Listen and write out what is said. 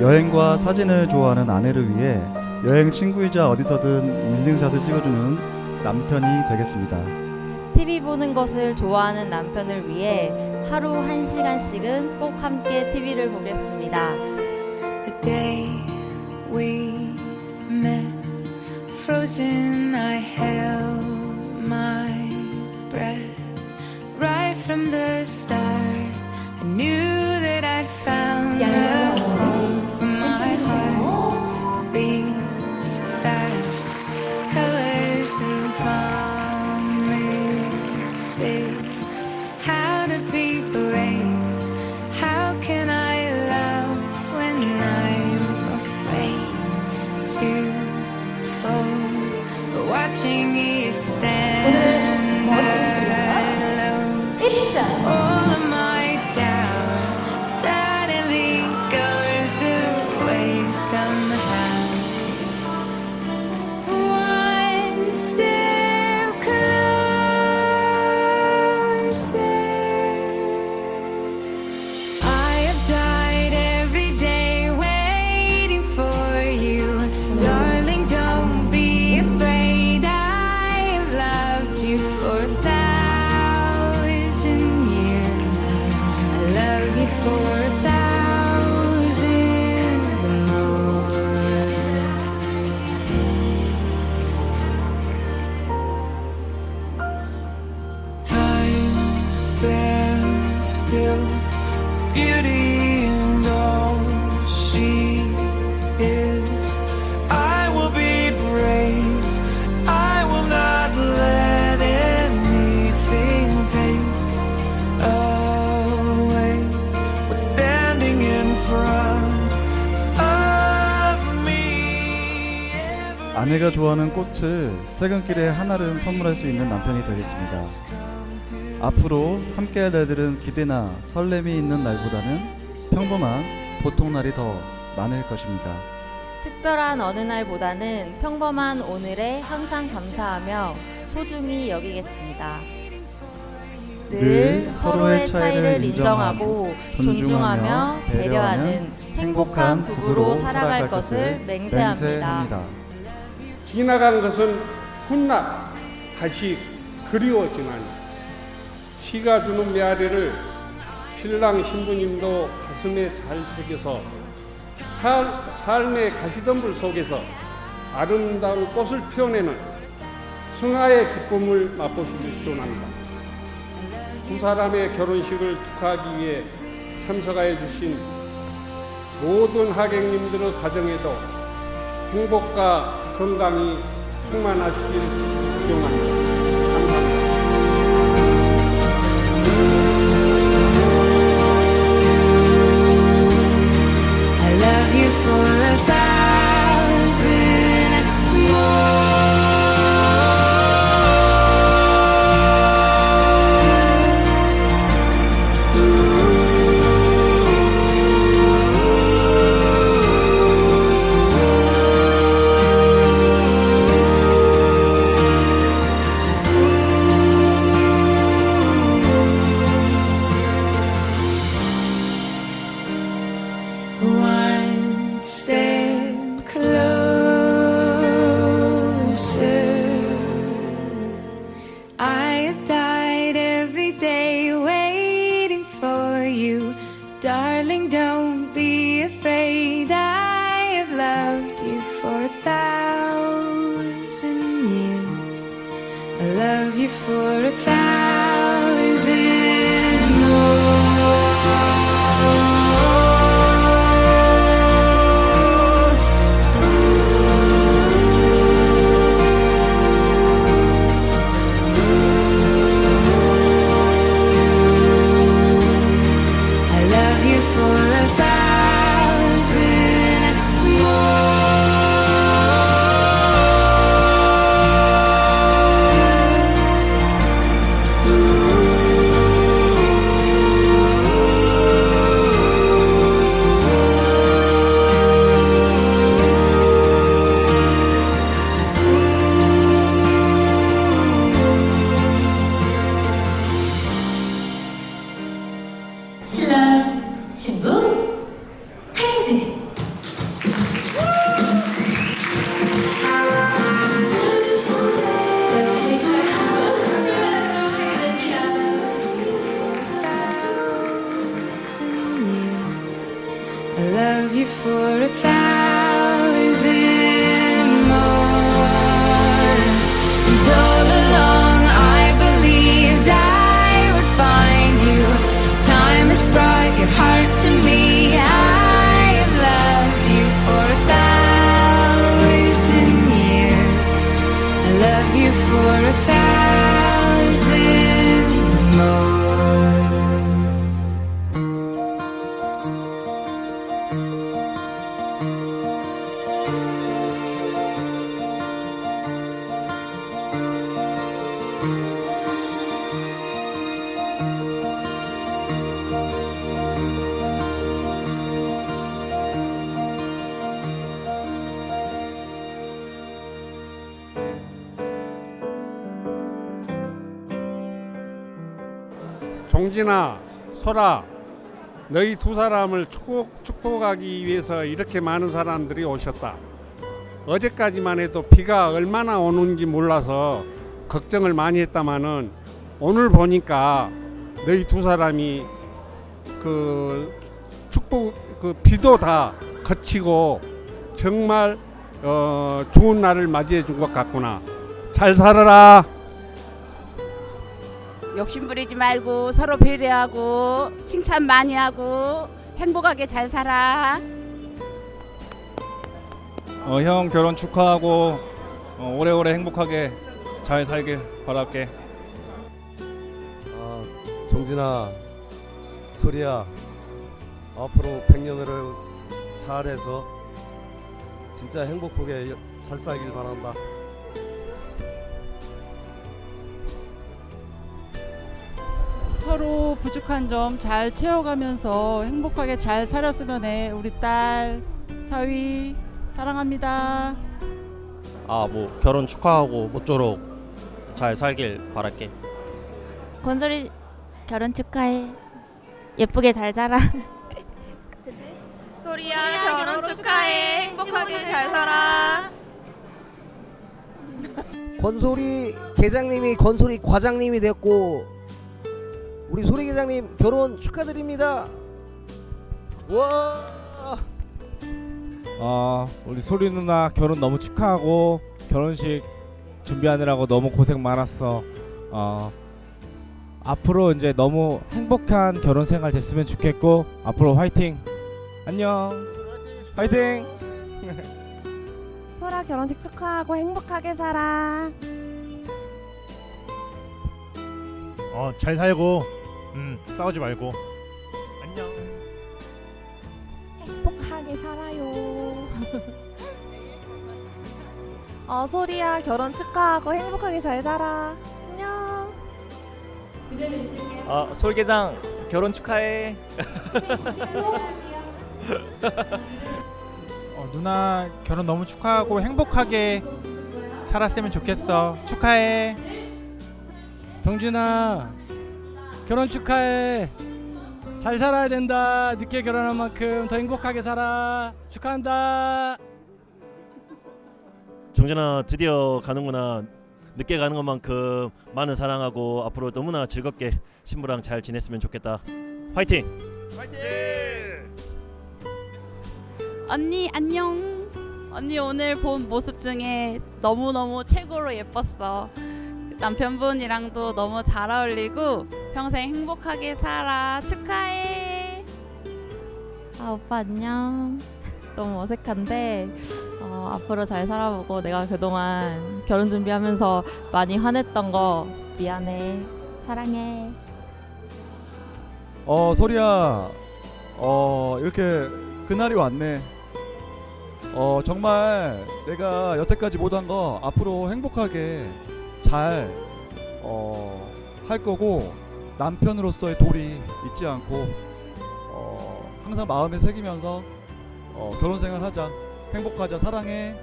여행과 사진을 좋아하는 아내를 위해 여행 친구이자 어디서든 인증샷을 찍어주는 남편이 되겠습니다. TV 보는 것을 좋아하는 남편을 위해 하루 한 시간씩은 꼭 함께 TV를 보겠습니다. The day we met, frozen, I held my breath. Right from the start, fall? Watching you stand alone. All of my doubt suddenly goes away somehow. One step closer. For 아내가 좋아하는 꽃을 퇴근길에 하나를 선물할 수 있는 남편이 되겠습니다. 앞으로 함께할 날들은 기대나 설렘이 있는 날보다는 평범한 보통 날이 더 많을 것입니다. 특별한 어느 날보다는 평범한 오늘에 항상 감사하며 소중히 여기겠습니다. 늘 서로의 차이를 인정하고 존중하며 배려하는 행복한 부부로 살아갈 것을 맹세합니다. 지나간 것은 훗날 다시 그리워지만 시가 주는 메아리를 신랑 신부님도 가슴에 잘 새겨서 살, 삶의 가시덤불 속에서 아름다운 꽃을 피워내는 승하의 기쁨을 맛보시길 기원합니다. 두 사람의 결혼식을 축하하기 위해 참석하여 주신 모든 하객님들의 가정에도 행복과 건강이 충만하시길 기원합니다. Love you for a thousand 종진아, 소라, 너희 두 사람을 축복, 축복하기 위해서 이렇게 많은 사람들이 오셨다. 어제까지만 해도 비가 얼마나 오는지 몰라서 걱정을 많이 했다마는 오늘 보니까 너희 두 사람이 그 축복 그 비도 다 거치고 정말 어, 좋은 날을 맞이해 준 것 같구나. 잘 살아라. 욕심 부리지 말고 서로 배려하고 칭찬 많이 하고 행복하게 잘 살아. 어, 형 결혼 축하하고 어, 오래오래 행복하게 잘 살길 바랄게. 아, 종진아, 소리야, 앞으로 100년을 살해서 진짜 행복하게 잘 살길 바란다. 서로 부족한 점 잘 채워가면서 행복하게 잘 살았으면 해. 우리 딸 사위 사랑합니다. 아 뭐 결혼 축하하고 모쪼록 잘 살길 바랄게. 건설이 결혼 축하해. 예쁘게 잘 살아. 소리야 결혼 축하해. 행복하게 잘 살아. 건소리 계장님이 건소리 과장님이 됐고 우리 소리 계장님 결혼 축하드립니다. 와. 어, 우리 소리 누나 결혼 너무 축하하고 결혼식 준비하느라고 너무 고생 많았어. 어, 앞으로 이제 너무 행복한 결혼 생활 됐으면 좋겠고 앞으로 화이팅. 안녕. 화이팅. 소라 결혼식 축하하고 행복하게 살아. 어, 잘 살고 음, 싸우지 말고. 안녕. 행복하게 살아요. 어, 소리야 결혼 축하하고 행복하게 잘 살아. 안녕. 아 솔계장 결혼 축하해. 어, 누나 결혼 너무 축하하고 행복하게 살았으면 좋겠어. 축하해. 정진아 결혼 축하해. 잘 살아야 된다. 늦게 결혼한 만큼 더 행복하게 살아. 축하한다. 종진아 드디어 가는구나. 늦게 가는 것만큼 많은 사랑하고 앞으로 너무나 즐겁게 신부랑 잘 지냈으면 좋겠다. 화이팅. 언니 안녕. 언니 오늘 본 모습 중에 너무 너무 최고로 예뻤어. 남편분이랑도 너무 잘 어울리고 평생 행복하게 살아. 축하해. 아 오빠 안녕. 너무 어색한데 어, 앞으로 잘 살아보고 내가 그동안 결혼 준비하면서 많이 화냈던 거 미안해. 사랑해. 어 소리야 어 이렇게 그날이 왔네 어 정말 내가 여태까지 못한 거 앞으로 행복하게 잘 어, 할 거고 남편으로서의 도리 잊지 않고 어, 항상 마음에 새기면서 어, 결혼 생활 하자 행복하자 사랑해